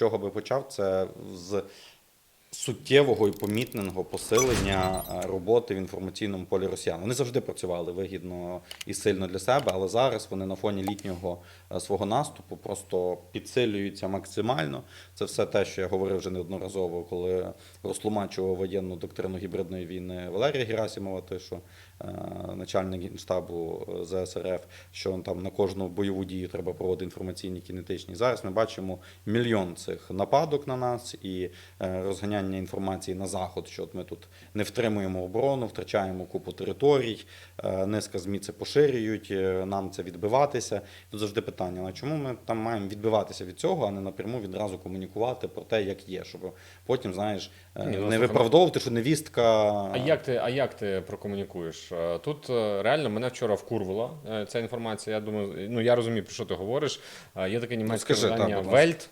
чого би почав, це з суттєвого і помітного посилення е, роботи в інформаційному полі росіян. Вони завжди працювали вигідно і сильно для себе, але зараз вони на фоні літнього е, свого наступу просто підсилюються максимально. Це все те, що я говорив вже неодноразово, коли розтлумачував воєнну доктрину гібридної війни Валерія Герасимова, те, що е, начальник генштабу е, ЗСРФ, що там на кожну бойову дію треба проводити інформаційні кінетичні. Зараз ми бачимо мільйон цих нападок на нас і е, розганяння інформації на заход, що от ми тут не втримуємо оборону, втрачаємо купу територій, е, низка ЗМІ це поширюють, е, нам це відбиватися. Тут завжди питання: а чому ми там маємо відбиватися від цього, а не напряму відразу комунікувати про те, як є, щоб потім, знаєш, е, ну, не виправдовувати, що невістка. А як ти, а як ти прокомунікуєш? Тут реально мене вчора вкурвила ця інформація. Я думаю, ну я розумію, про що ти говориш. Є таке німецьке скажи, видання так. Вельт.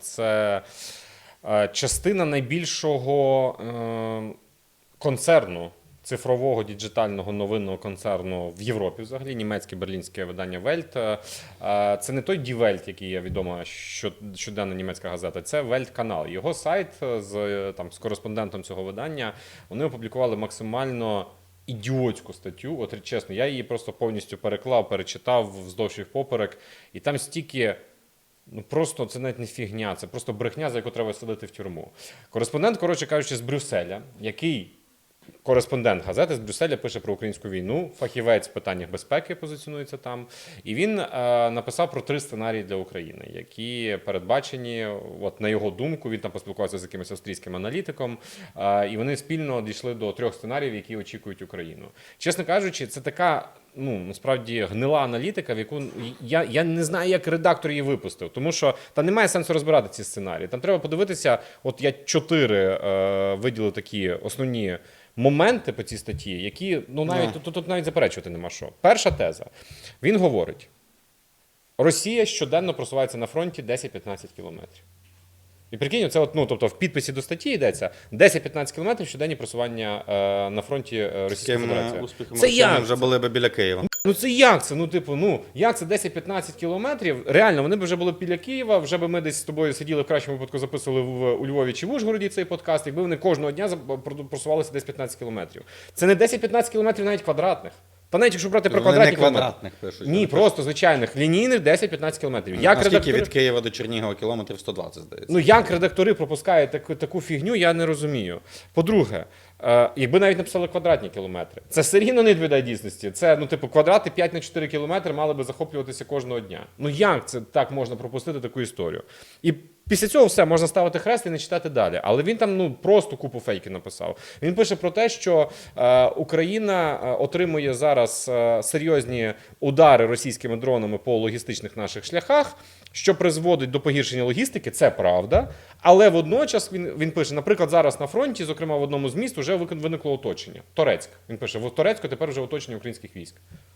Це частина найбільшого е, концерну. Цифрового діджитального новинного концерну в Європі, взагалі німецьке берлінське видання Вельт. Е, е, Це не той Die Welt, який є відома щоденна німецька газета. Це Вельт канал. Його сайт е, з е, там з кореспондентом цього видання. Вони опублікували максимально ідіотську статтю. От чесно, я її просто повністю переклав, перечитав вздовж і впоперек, і там стільки. Ну просто це навіть не фігня, це просто брехня, за яку треба садити в тюрму. Кореспондент, коротше кажучи, з Брюсселя, який кореспондент газети з Брюсселя пише про українську війну, фахівець в питаннях безпеки позиціонується там. І він е, написав про три сценарії для України, які передбачені. От на його думку, він там поспілкувався з якимось австрійським аналітиком, е, і вони спільно дійшли до трьох сценаріїв, які очікують Україну. Чесно кажучи, це така. Ну, насправді гнила аналітика, в яку я, я не знаю, як редактор її випустив, тому що там немає сенсу розбирати ці сценарії. Там треба подивитися. От я чотири е, виділив такі основні моменти по цій статті, які ну навіть тут, тут навіть заперечувати нема що. Перша теза. Він говорить: Росія щоденно просувається на фронті 10-15 кілометрів. І прикинь, це от, ну, тобто в підписі до статті йдеться 10-15 кілометрів щоденні просування е, на фронті е, Російської ким Федерації. успіхом Це як? вже були би біля Києва. Ну це як це? Ну, типу, ну як це 10-15 кілометрів? Реально, вони б вже були біля Києва, вже би ми десь з тобою сиділи в кращому випадку, записували в у Львові чи в Ужгороді цей подкаст, якби вони кожного дня за- просувалися десь 15 кілометрів. Це не 10-15 кілометрів навіть квадратних. Та навіть якщо брати про Вони не квадратні кілометри. пишуть. Ні, просто звичайних лінійних 10-15 кілометрів. Як Наскільки редактори... від Києва до Чернігова кілометрів 120, здається. Ну як редактори пропускають таку, таку фігню, я не розумію. По-друге, якби навіть написали квадратні кілометри, це все рівно не відповідає дійсності. Це ну, типу, квадрати 5 на 4 кілометри мали би захоплюватися кожного дня. Ну як це так можна пропустити таку історію? І після цього все можна ставити хрест і не читати далі. Але він там ну просто купу фейків написав. Він пише про те, що е, Україна е, отримує зараз е, серйозні удари російськими дронами по логістичних наших шляхах, що призводить до погіршення логістики. Це правда. Але водночас він, він пише: наприклад, зараз на фронті, зокрема в одному з міст, вже виникло оточення. Торецьк. Він пише: в Торецьку тепер вже оточення українських військ.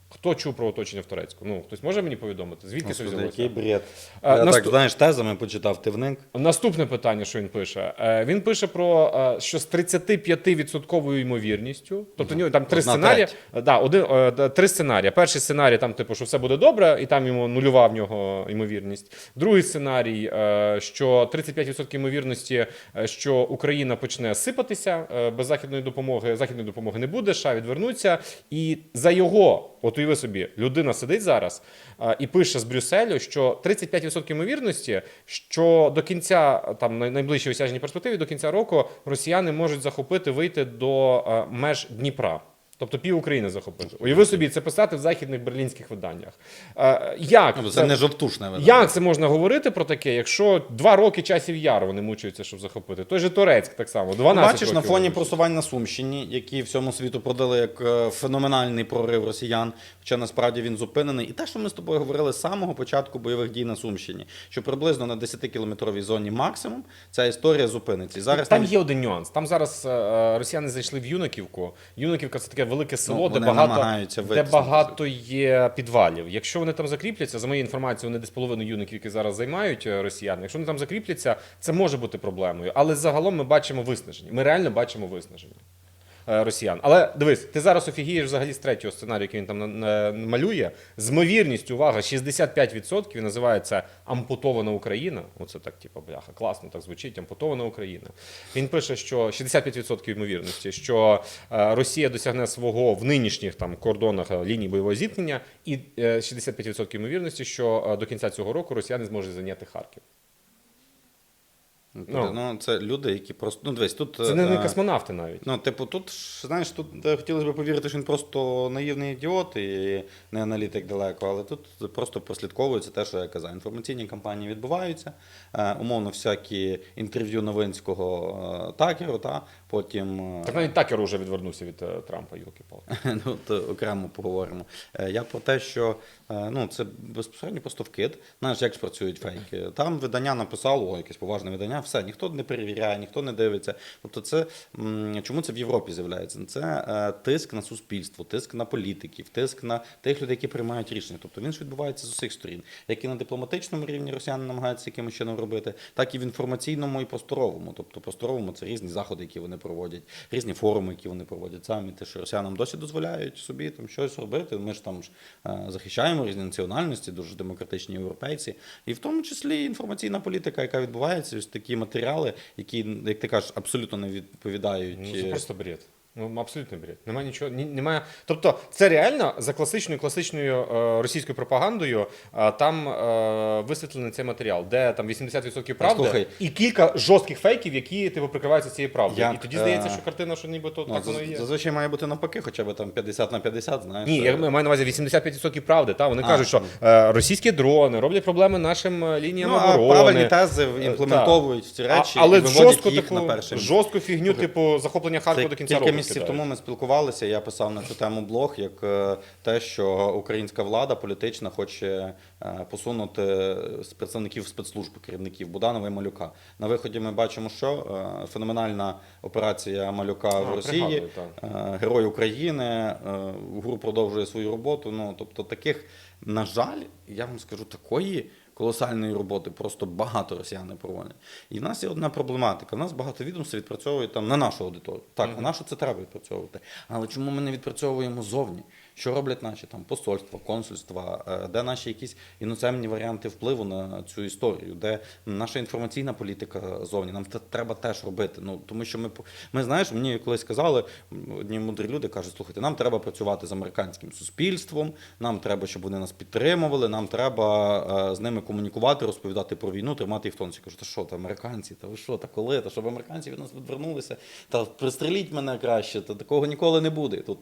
Хто чув про оточення в Торецьку? Ну хтось може мені повідомити? Звідки це взялося? який бред. А, Я наступ- так, знаєш, тезами почитав, ти вник. Наступне питання, що він пише. Е, Він пише про е, що з 35% ймовірністю, тобто у нього там три Одна сценарії. треть. е, Да, один, е, три сценарії. Перший сценарій, там, типу, що все буде добре, і там йому нульова в нього ймовірність. Другий сценарій, е, що 35% ймовірності, що Україна почне сипатися е, без західної допомоги. Західної допомоги не буде, США відвернуться. І за його, от уяви собі, людина сидить зараз а, і пише з Брюсселю, що 35% ймовірності, що до кінця там най- найближчій осяжній перспективі, до кінця року росіяни можуть захопити, вийти до а, меж Дніпра. Тобто пів України захопити. Уяви собі, це писати в західних берлінських виданнях. Е, як? Ну, Це не жовтушне видання. Як це можна говорити про таке, якщо два роки часів яру вони мучаються, щоб захопити? Той же Турецьк так само. 12 Бачиш, на фоні просувань на Сумщині, які всьому світу продали як е, феноменальний прорив росіян, хоча насправді він зупинений. І те, що ми з тобою говорили з самого початку бойових дій на Сумщині, що приблизно на 10-кілометровій зоні максимум ця історія зупиниться. І зараз Там навіть- є один нюанс. Там зараз е, росіяни зайшли в Юнаківку. Юнаківка це таке велике село, Ну, де багато, де багато є підвалів. Якщо вони там закріпляться, за моєю інформацією, вони десь половину Юнаківки зараз займають е, росіяни. Якщо вони там закріпляться, це може бути проблемою. Але загалом ми бачимо виснаження. Ми реально бачимо виснаження. Е, росіян. Але дивись, ти зараз офігієш взагалі з третього сценарію, який він там малює. З ймовірністю, увага, 65% він називається ампутована Україна. Оце так, типу, бляха, класно так звучить. Ампутована Україна. Він пише, що 65% ймовірності, що е, Росія досягне свого в нинішніх там кордонах е, ліній бойового зіткнення, і е, 65% ймовірності, що до кінця цього року росіяни зможуть зайняти Харків. Ну, ну, це люди, які просто. Ну, дивись, тут. Це не, не е, космонавти навіть. Ну, типу, тут, знаєш, тут е, хотілося б повірити, що він просто наївний ідіот і не аналітик далеко, але тут просто прослідковується те, що я казав. Інформаційні кампанії відбуваються. Е, умовно, всякі інтерв'ю Новинського Такеру, та, потім. Так навіть Такер уже відвернувся від Трампа, юлки палки ну, то окремо поговоримо. Я про те, що ну, це безпосередньо просто вкид. Знаєш, як ж працюють фейки. Там видання написало, о, якесь поважне видання, все, ніхто не перевіряє, ніхто не дивиться. Тобто, це чому це в Європі з'являється? Це е, тиск на суспільство, тиск на політиків, тиск на тих людей, які приймають рішення. Тобто він ж відбувається з усіх сторін, як і на дипломатичному рівні росіяни намагаються якимось чином робити, так і в інформаційному і просторовому. Тобто просторовому це різні заходи, які вони проводять, різні форуми, які вони проводять самі. Те, що росіянам досі дозволяють собі там щось робити. Ми ж там ж е, захищаємо різні національності, дуже демократичні європейці, і в тому числі інформаційна політика, яка відбувається, ось такі матеріали, які, як ти кажеш, абсолютно не відповідають. Ну, це е, просто бред. Ну, абсолютно бред. Немає нічого. Ні, немає. Тобто, це реально за класичною класичною е, російською пропагандою е, там е, висвітлений цей матеріал, де там 80% правди слухай. і кілька жорстких фейків, які типу прикриваються цією правдою. Як, і тоді здається, е, що картина, що нібито Ну, так воно і є. зазвичай має бути навпаки, хоча б там 50 на 50, знаєш. Ні, е, я маю на увазі 85% правди. Та? Вони А, кажуть, що е, російські дрони роблять проблеми нашим е, лініям ну, а правильні тези імплементовують в ці речі, А, але і жорстко їх таку, на жорстку фігню, типу, захоплення Харкова до кінця року. Місяців тому ми спілкувалися. Я писав на цю тему блог, як е, те, що українська влада політична хоче е, посунути представників спецслужб, керівників Буданова і Малюка. На виході ми бачимо, що е, феноменальна операція Малюка А, в Росії, пригадую, герой України, ГУР продовжує свою роботу. Ну тобто, таких, на жаль, я вам скажу, такої. Колосальної роботи просто багато росіяни проводять. І в нас є одна проблематика. У нас багато відомств відпрацьовують там на нашу аудиторію. Так, на нашу це треба відпрацьовувати. Але чому ми не відпрацьовуємо зовні? Що роблять наші там посольства, консульства, е, де наші якісь іноземні варіанти впливу на цю історію, де наша інформаційна політика зовні? Нам це треба теж робити. Ну тому що ми ми знаєш, мені колись сказали м, одні мудрі люди кажуть, слухайте, нам треба працювати з американським суспільством, нам треба, щоб вони нас підтримували, нам треба е, з ними комунікувати, розповідати про війну, тримати їх в тонці. Кажу, та що, та американці, та ви що, та коли? Та щоб американці від нас відвернулися, та пристреліть мене краще, та такого ніколи не буде. Тут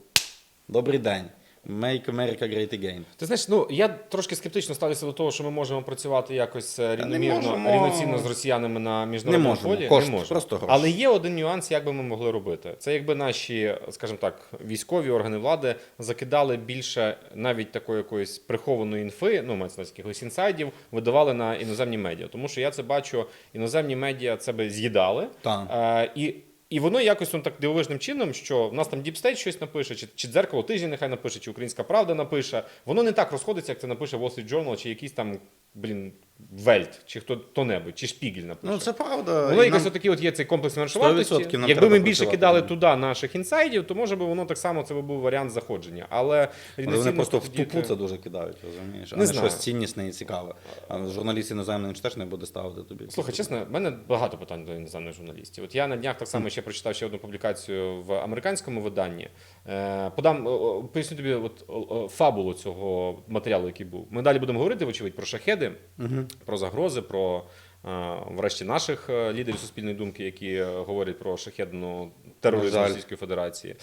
добрий день. Make America Great Again. Ти знаєш, ну я трошки скептично ставлюся до того, що ми можемо працювати якось е, рівномірно, можемо. рівноцінно з росіянами на міжнародному Не можемо. полі. Кошт, не можемо. просто гроші. Але є один нюанс, як би ми могли робити. Це якби наші, скажімо так, військові органи влади закидали більше навіть такої якоїсь прихованої інфи, ну мається на якихось інсайдів, видавали на іноземні медіа. Тому що я це бачу, іноземні медіа це би з'їдали. Так. Е, і і воно якось он так дивовижним чином, що в нас там Діпстейт щось напише, чи, чи дзеркало тижня нехай напише, чи Українська Правда напише. Воно не так розходиться, як це напише Wall Street Journal, чи якийсь там, блін, Вельт, чи хто то-небудь, чи Шпігель напише. Ну це правда. Воно якось нам- отакий от є цей комплекс меншовартості. 100% Якби ми більше кидали туди наших інсайдів, то може би воно так само це би був варіант заходження. Але, Але вони просто в тупу це дуже кидають, розумієш? А Не не, знаю. щось ціннісне і цікаве. А журналіст іноземний теж не буде ставити тобі. Слухай, чесно, в мене багато питань до іноземних журналістів. От я на днях так само ще прочитав ще одну публікацію в американському виданні. Е, подам, поясню тобі от, фабулу цього матеріалу, який був. Ми далі будемо говорити, вочевидь, про шахеди, про загрози, про. е, Врешті наших е, лідерів суспільної думки, які говорять про шахедну тероризм жаль. Російської Федерації.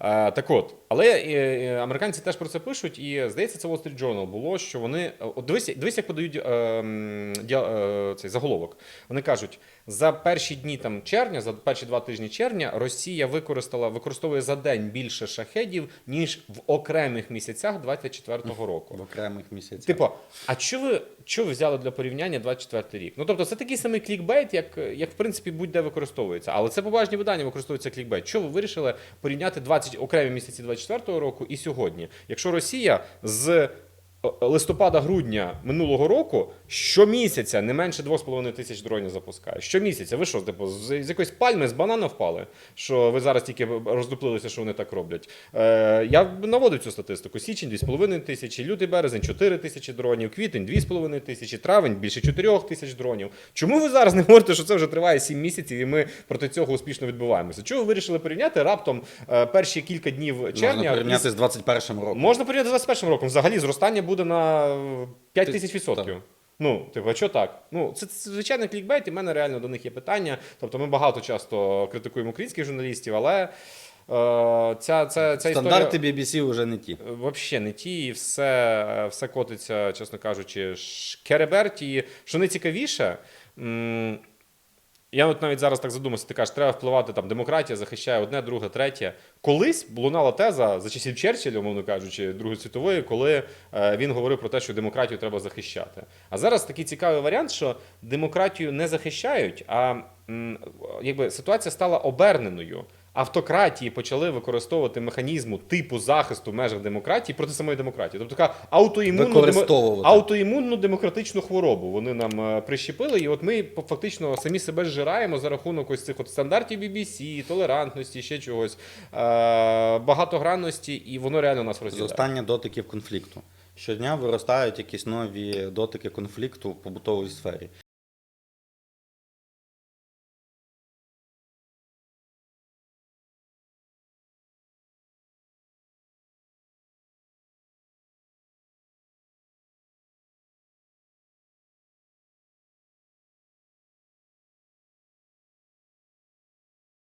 Е, так от, але е, е, американці теж про це пишуть, і здається, це Wall Street Journal було, що вони. От дивись, дивись, як подають е, е, цей заголовок. Вони кажуть, за перші дні там червня, за перші два тижні червня, Росія використала використовує за день більше шахедів, ніж в окремих місяцях 24-го року. в окремих місяцях. Типу, а що ви, що ви взяли для порівняння 24-й рік? Ну тобто, це такий самий клікбейт, як, як в принципі будь-де використовується. Але це поважні видання використовується клікбейт. Що ви вирішили порівняти 20 окремі місяці 24-го року і сьогодні? Якщо Росія з листопада-грудня минулого року щомісяця не менше 2,5 тисяч дронів запускає. Щомісяця. Ви що, типу, з, з якоїсь пальми, з банана впали? Що ви зараз тільки роздуплилися, що вони так роблять? Е, я наводив цю статистику. Січень 2,5 тисячі, лютий березень 4 тисячі дронів, квітень 2,5 тисячі, травень більше 4 тисяч дронів. Чому ви зараз не говорите, що це вже триває 7 місяців і ми проти цього успішно відбуваємося? Чого ви вирішили порівняти раптом е, перші кілька днів червня? Можна порівняти з 21 роком. Можна порівняти з 21 роком. Взагалі зростання буде на 5 тисяч відсотків. Ну, типу, а що так? Ну, це, це звичайний клікбейт, і в мене реально до них є питання. Тобто ми багато часто критикуємо українських журналістів, але е, ця, ця, ця Стандарти історія BBC вже не ті. взагалі не ті, і все, все котиться, чесно кажучи, шкереберті. Що найцікавіше, я от навіть зараз так задумався, ти кажеш, треба впливати там, демократія захищає одне, друге, третє. Колись лунала теза за часів Черчилля, умовно кажучи, Другої світової, коли е, він говорив про те, що демократію треба захищати. А зараз такий цікавий варіант, що демократію не захищають, а якби ситуація стала оберненою. Автократії почали використовувати механізму типу захисту в межах демократії проти самої демократії. Тобто така аутоімунну, аутоімунну демократичну хворобу вони нам е, прищепили, і от ми фактично самі себе зжираємо за рахунок ось цих от стандартів BBC, толерантності, ще чогось, е, багатогранності, і воно реально нас розділяє. Зростання дотиків конфлікту. Щодня виростають якісь нові дотики конфлікту в побутовій сфері.